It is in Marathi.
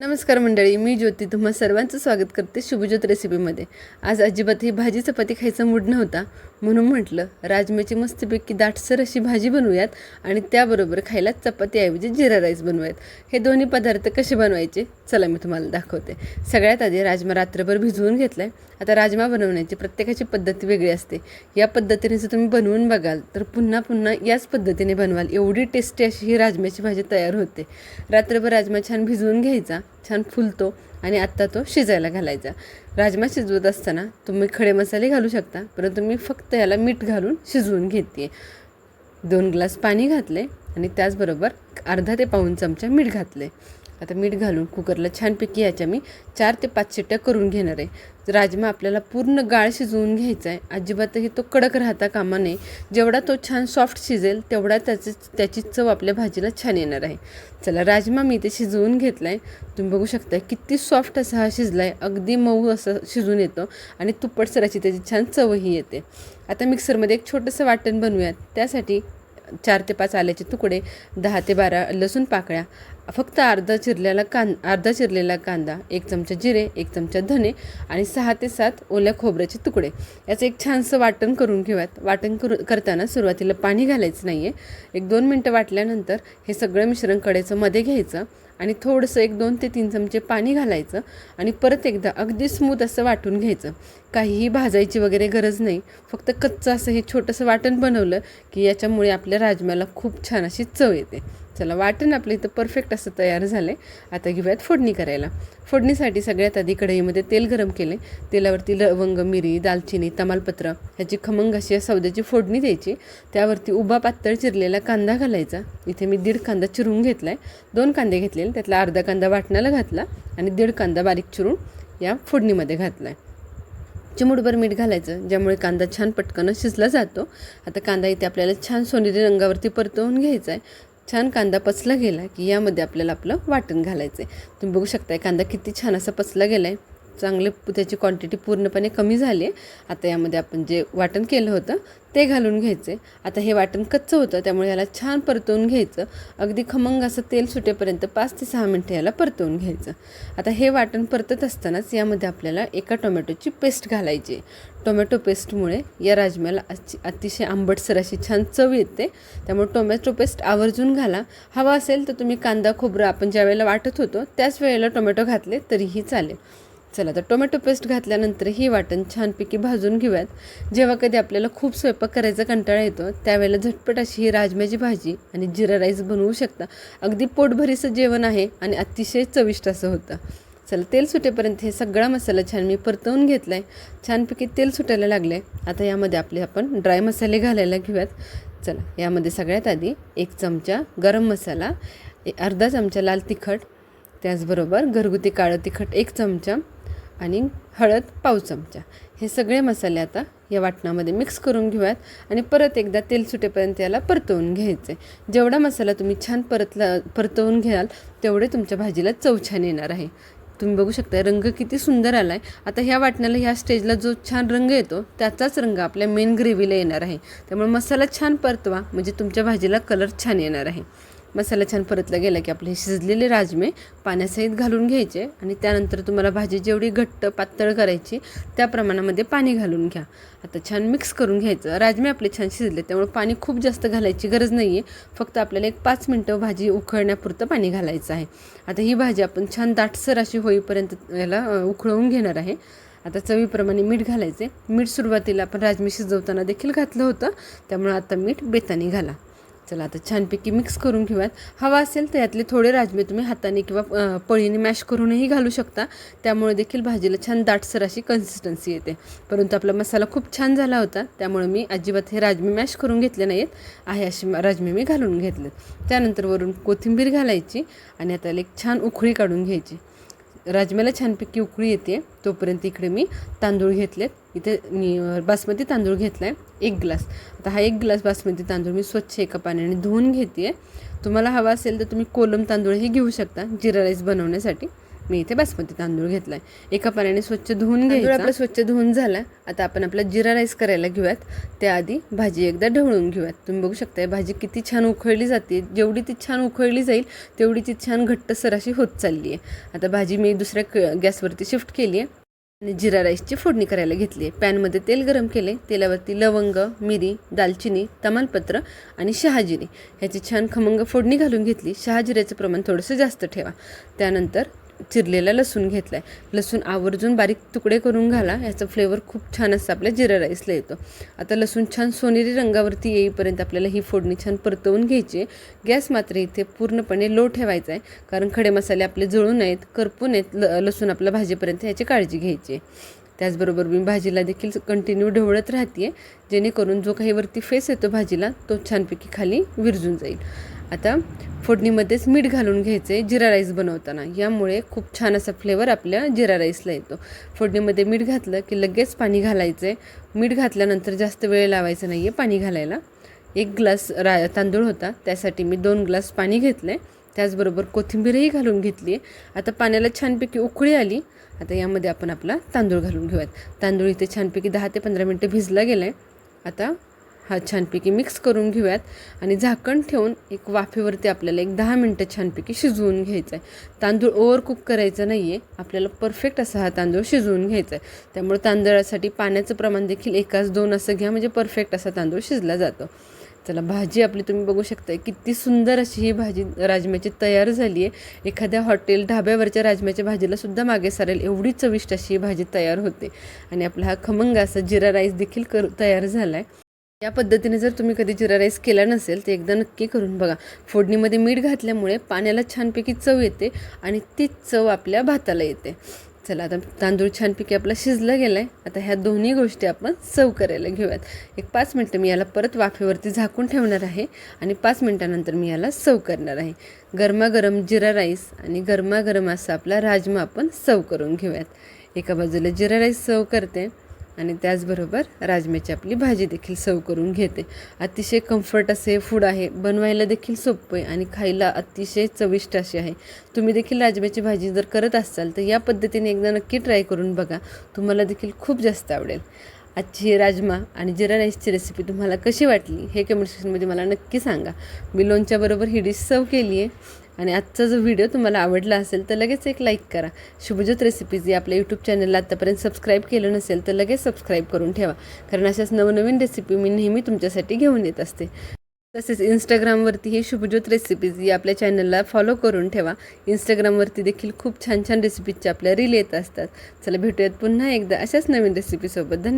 नमस्कार मंडळी मी ज्योती. तुम्हा सर्वांचं स्वागत करते शुभज्योत रेसिपीमध्ये आज अजिबात ही भाजी चपाती खायचा मूड नव्हता. म्हणून म्हटलं राजम्याची मस्तपैकी दाटसर अशी भाजी बनवूयात आणि त्याबरोबर खायला चपातीऐवजी जिरा राईस बनवूयात. हे दोन्ही पदार्थ कसे बनवायचे? चला मी तुम्हाला दाखवते. सगळ्यात आधी राजमा रात्रभर भिजवून घेतला आहे आता राजमा बनवण्याची प्रत्येकाची पद्धती वेगळी असते. या पद्धतीने जर तुम्ही बनवून बघाल तर पुन्हा पुन्हा याच पद्धतीने बनवाल. एवढी टेस्टी अशी ही राजम्याची भाजी तयार होते. रात्रभर राजमा छान भिजवून घ्यायचा. छान फुलतो आणि आत्ता तो शिजायला घालायचा. राजमा शिजवत असताना तुम्ही खडे मसाले घालू शकता परंतु मी फक्त याला मीठ घालून शिजवून घेते दोन ग्लास पाणी घातले आणि त्याचबरोबर अर्धा ते पाऊण चमचा मीठ घातले आता मीठ घालून कुकरला छानपैकी याच्या मी. चार ते पाच शिट्ट्या करून घेणार आहे. राजमा आपल्याला पूर्ण गाळ शिजवून घ्यायचा आहे. अजिबातही तो कडक राहता कामा नये. जेवढा तो छान सॉफ्ट शिजेल तेवढा त्याची त्याची चव आपल्या भाजीला छान येणार आहे. चला राजमा मी इथे शिजवून घेतला आहे तुम्ही बघू शकता किती सॉफ्ट असा हा शिजला आहे अगदी मऊ असं शिजून येतो आणि तुप्पट सराची त्याची छान चवही येते. आता मिक्सरमध्ये एक छोटंसं वाटण बनवूयात. त्यासाठी चार ते पाच आल्याचे तुकडे दहा ते बारा लसूण पाकळ्या फक्त अर्धा चिरलेला कां अर्धा चिरलेला कांदा एक चमचा जिरे एक चमचा धने आणि सहा ते सात ओल्या खोबऱ्याचे तुकडे. याचं एक छानसं वाटण करून घेऊयात. वाटण करू करताना सुरुवातीला पाणी घालायचं नाही आहे एक दोन मिनटं वाटल्यानंतर हे सगळं मिश्रण कडेचं मध्ये घ्यायचं आणि थोडंसं एक दोन ते तीन चमचे पाणी घालायचं आणि परत एकदा अगदी स्मूथ असं वाटून घ्यायचं. काहीही भाजायची वगैरे गरज नाही. फक्त कच्चं असं हे छोटंसं वाटण बनवलं की याच्यामुळे आपल्या राजम्याला खूप छान अशी चव येते. चला वाटण आपलं इथं परफेक्ट असं तयार झालं आहे आता घेऊयात फोडणी करायला. फोडणीसाठी सगळ्यात आधी कढईमध्ये तेल गरम केले तेलावरती लवंग मिरी दालचिनी तमालपत्र ह्याची खमंग अशी या सौद्याची फोडणी द्यायची. त्यावरती उभा पातळ चिरलेला कांदा घालायचा. इथे मी दीड कांदा चिरून घेतला आहे दोन कांदे घेतलेले. त्यातला अर्धा कांदा वाटणाला घातला आणि दीड कांदा बारीक चिरून या फोडणीमध्ये घातला आहे चिमूटभर मीठ घालायचं ज्यामुळे कांदा छान पटकन शिजला जातो. आता कांदा इथे आपल्याला छान सोनेरी रंगावरती परतवून घ्यायचा आहे छान कांदा पचला गेला की यामध्ये आपल्याला आपलं वाटण घालायचं आहे तुम्ही बघू शकताय कांदा किती छान असा पचला गेला आहे चांगले त्याची क्वांटिटी पूर्णपणे कमी झाली. आहे आता यामध्ये आपण जे वाटण केलं होतं ते घालून घ्यायचे. आता हे वाटण कच्चं होतं त्यामुळे याला छान परतवून घ्यायचं. अगदी खमंग असं तेल सुटेपर्यंत पाच ते सहा मिनटं याला परतवून घ्यायचं. आता हे वाटण परतत असतानाच यामध्ये आपल्याला एका टोमॅटोची पेस्ट घालायची टोमॅटो पेस्टमुळे या राजम्याला अतिशय आंबटसर अशी छान चव येते. त्यामुळे टोमॅटो पेस्ट आवर्जून घाला. हवा असेल तर तुम्ही कांदा खोबरं आपण ज्या वेळेला वाटत होतो त्याच वेळेला टोमॅटो घातले तरीही चालेल. चला तर टोमॅटो पेस्ट घातल्यानंतर ही वाटण छानपैकी भाजून घेऊयात. जेव्हा कधी आपल्याला खूप स्वयंपाक करायचा कंटाळा येतो त्यावेळेला झटपट अशी ही राजम्याची भाजी आणि जिरा राईस बनवू शकता. अगदी पोटभरीचं जेवण आहे आणि अतिशय चविष्ट असं होतं. चला तेल सुटेपर्यंत हे सगळा मसाला छान मी परतवून घेतला आहे छानपैकी तेल सुटायला लागलं आहे आता यामध्ये आपले आपण ड्राय मसाले घालायला घेऊयात. चला यामध्ये सगळ्यात आधी एक चमचा गरम मसाला अर्धा चमचा लाल तिखट त्याचबरोबर घरगुती काळं तिखट एक चमचा आणि हळद पाव चमचा. हे सगळे मसाले आता या वाटणामध्ये मिक्स करून घेऊयात आणि परत एकदा तेल सुटेपर्यंत याला परतवून घ्यायचे. जेवढा मसाला तुम्ही छान परतला परतवून घ्याल तेवढे तुमच्या भाजीला चव छान येणार आहे. तुम्ही बघू शकता रंग किती सुंदर आला आहे आता ह्या वाटण्याला ह्या स्टेजला जो छान रंग येतो त्याचाच रंग आपल्या मेन ग्रेव्हीला येणार आहे. त्यामुळे मसाला छान परतवा म्हणजे तुमच्या भाजीला कलर छान येणार आहे. मसाला छान परतला गेला की आपले शिजलेले राजमे पाण्यासहित घालून घ्यायचे आणि त्यानंतर तुम्हाला भाजी जेवढी घट्ट पातळ करायची त्या प्रमाणामध्ये पाणी घालून घ्या. आता छान मिक्स करून घ्यायचं. राजमे आपले छान शिजले त्यामुळे पाणी खूप जास्त घालायची गरज नाही आहे फक्त आपल्याला एक पाच मिनटं भाजी उकळण्यापुरतं पाणी घालायचं आहे. आता ही भाजी आपण छान दाटसर अशी होईपर्यंत याला उकळवून घेणार आहे. आता चवीप्रमाणे मीठ घालायचे मीठ सुरुवातीला आपण राजमे शिजवताना देखील घातलं होतं. त्यामुळे आता मीठ बेतानी घाला. चला आता छानपैकी मिक्स करून घेऊयात. हवा असेल तर यातले थोडे राजमे तुम्ही हाताने किंवा पळीने मॅश करूनही घालू शकता. त्यामुळे देखील भाजीला छान दाटसर अशी कन्सिस्टन्सी येते. परंतु आपला मसाला खूप छान झाला होता त्यामुळे मी अजिबात हे राजमे मॅश करून घेतले नाहीत. आहे असे राजमे मी घालून घेतले त्यानंतर वरून कोथिंबीर घालायची आणि आता एक छान उखळी काढून घ्यायची. राजम्याला छानपैकी उकळी येते. तोपर्यंत इकडे मी तांदूळ घेतलेत. इथे मी बासमती तांदूळ घेतला आहे एक ग्लास. आता हा एक ग्लास बासमती तांदूळ मी स्वच्छ एका पाण्याने धुवून घेते तुम्हाला हवा असेल तर तुम्ही कोलम तांदूळही घेऊ शकता. जिरा राईस बनवण्यासाठी. मी इथे बासमती तांदूळ घेतला आहे एका पाण्याने स्वच्छ धुवून घ्यायचा. आपला स्वच्छ धुवून झाला. आता आपण आपला जिरा राईस करायला घेऊयात. त्याआधी भाजी एकदा ढवळून घेऊयात. तुम्ही बघू शकताय भाजी किती छान उखळली जाते. जेवढी ती छान उखळली जाईल तेवढी ती छान घट्टसर अशी होत चालली आहे. आता भाजी मी दुसऱ्या क गॅसवरती शिफ्ट केली आहे. आणि जिरा राईसची फोडणी करायला घेतली आहे. पॅनमध्ये तेल गरम केले. तेलावरती लवंग मिरी दालचिनी तमालपत्र आणि शहाजिरी. ह्याची छान खमंग फोडणी घालून घेतली. शहाजिऱ्याचं प्रमाण थोडंसं जास्त ठेवा. त्यानंतर चिरलेला लसूण घेतला आहे लसूण आवर्जून बारीक तुकडे करून घाला. याचा फ्लेवर खूप छान असं आपल्या जिरा राईसला येतो. आता लसूण छान सोनेरी रंगावरती येईपर्यंत आपल्याला ही फोडणी छान परतवून घ्यायची आहे. गॅस मात्र इथे पूर्णपणे लो ठेवायचा आहे. कारण खडे मसाले आपले जळू नयेत करपू नयेत ल लसूण आपल्या भाजीपर्यंत याची काळजी घ्यायची आहे. त्याचबरोबर मी भाजीला देखील कंटिन्यू ढवळत राहते जेणेकरून जो काही वरती फेस येतो भाजीला तो छानपैकी खाली विरजून जाईल. आता फोडणीमध्येच मीठ घालून घ्यायचं आहे जिरा राईस बनवताना. यामुळे खूप छान असा फ्लेवर आपल्या जिरा राईसला येतो. फोडणीमध्ये मीठ घातलं की लगेच पाणी घालायचं आहे मीठ घातल्यानंतर जास्त वेळ लावायचा नाही आहे पाणी घालायला. एक ग्लास रा तांदूळ होता त्यासाठी मी दोन ग्लास पाणी घेतलं आहे त्याचबरोबर कोथिंबीरही घालून घेतली आहे. आता पाण्याला छानपैकी उकळी आली. आता यामध्ये आपण आपला तांदूळ घालून घेऊयात. तांदूळ इथे छानपैकी दहा ते पंधरा मिनटं भिजला गेला आहे आता हा छानपैकी मिक्स करून घेऊयात. आणि झाकण ठेवून एक वाफेवरती आपल्याला एक दहा मिनटं छानपैकी शिजवून घ्यायचं आहे तांदूळ ओव्हर कुक करायचं नाही आहे आपल्याला परफेक्ट असा हा तांदूळ शिजवून घ्यायचा आहे त्यामुळे तांदळासाठी पाण्याचं प्रमाण देखील एकाच दोन असं घ्या म्हणजे परफेक्ट असा तांदूळ शिजला जातो. चला भाजी आपली तुम्ही बघू शकता किती सुंदर अशी ही भाजी राजम्याची तयार झाली आहे एखाद्या हॉटेल ढाब्यावरच्या राजम्याच्या भाजीला सुद्धा मागे सारेल एवढी चविष्ट अशी ही भाजी तयार होते. आणि आपला हा खमंग असा जिरा राईस देखील कर तयार झाला आहे या पद्धतीने जर तुम्ही कधी जिरा राईस केला नसेल तर एकदा नक्की करून बघा. फोडणीमध्ये मीठ घातल्यामुळे पाण्याला छानपैकी चव येते आणि तीच चव आपल्या भाताला येते. चला आता तांदूळ छानपैकी आपला शिजला गेला आहे आता ह्या दोन्ही गोष्टी आपण सर्व करायला घेऊयात. एक पाच मिनटं मी याला परत वाफेवरती झाकून ठेवणार आहे आणि पाच मिनटानंतर मी याला सर्व करणार आहे. गरमागरम जिरा राईस आणि गरमागरम असा आपला राजमा आपण सर्व करून घेऊयात. एका बाजूला जिरा राईस सर्व करते. आणि त्याचबरोबर राजम्याची आपली भाजी देखील सर्व करून घेते. अतिशय कम्फर्ट असे फूड आहे. बनवायला देखील सोपं आहे आणि खायला अतिशय चविष्ट अशी आहे. तुम्ही देखील राजम्याची भाजी जर करत असाल तर या पद्धतीने एकदा नक्की ट्राय करून बघा. तुम्हाला देखील खूप जास्त आवडेल. आजची राजमा आणि जिरा राईसची रेसिपी तुम्हाला कशी वाटली हे कमेंट सेक्शनमध्ये मला नक्की सांगा. मी लोणच्याबरोबर ही डिश सर्व केली आहे आणि आजचा जो व्हिडिओ तुम्हाला आवडला असेल तर लगेच एक लाईक करा. शुभज्योत रेसिपीज या आपल्या यूट्यूब चॅनलला आत्तापर्यंत सबस्क्राईब केलं नसेल तर लगेच सबस्क्राईब करून ठेवा. कारण अशाच नवनवीन रेसिपी मी नेहमी तुमच्यासाठी घेऊन येत असते. तसेच इंस्टाग्रामवरतीही शुभज्योत रेसिपीज या आपल्या चॅनलला फॉलो करून ठेवा. इंस्टाग्रामवरती देखील खूप छान छान रेसिपीजच्या आपल्या रील येत असतात. चला भेटूयात पुन्हा एकदा अशाच नवीन रेसिपीसोबत धन्यवाद.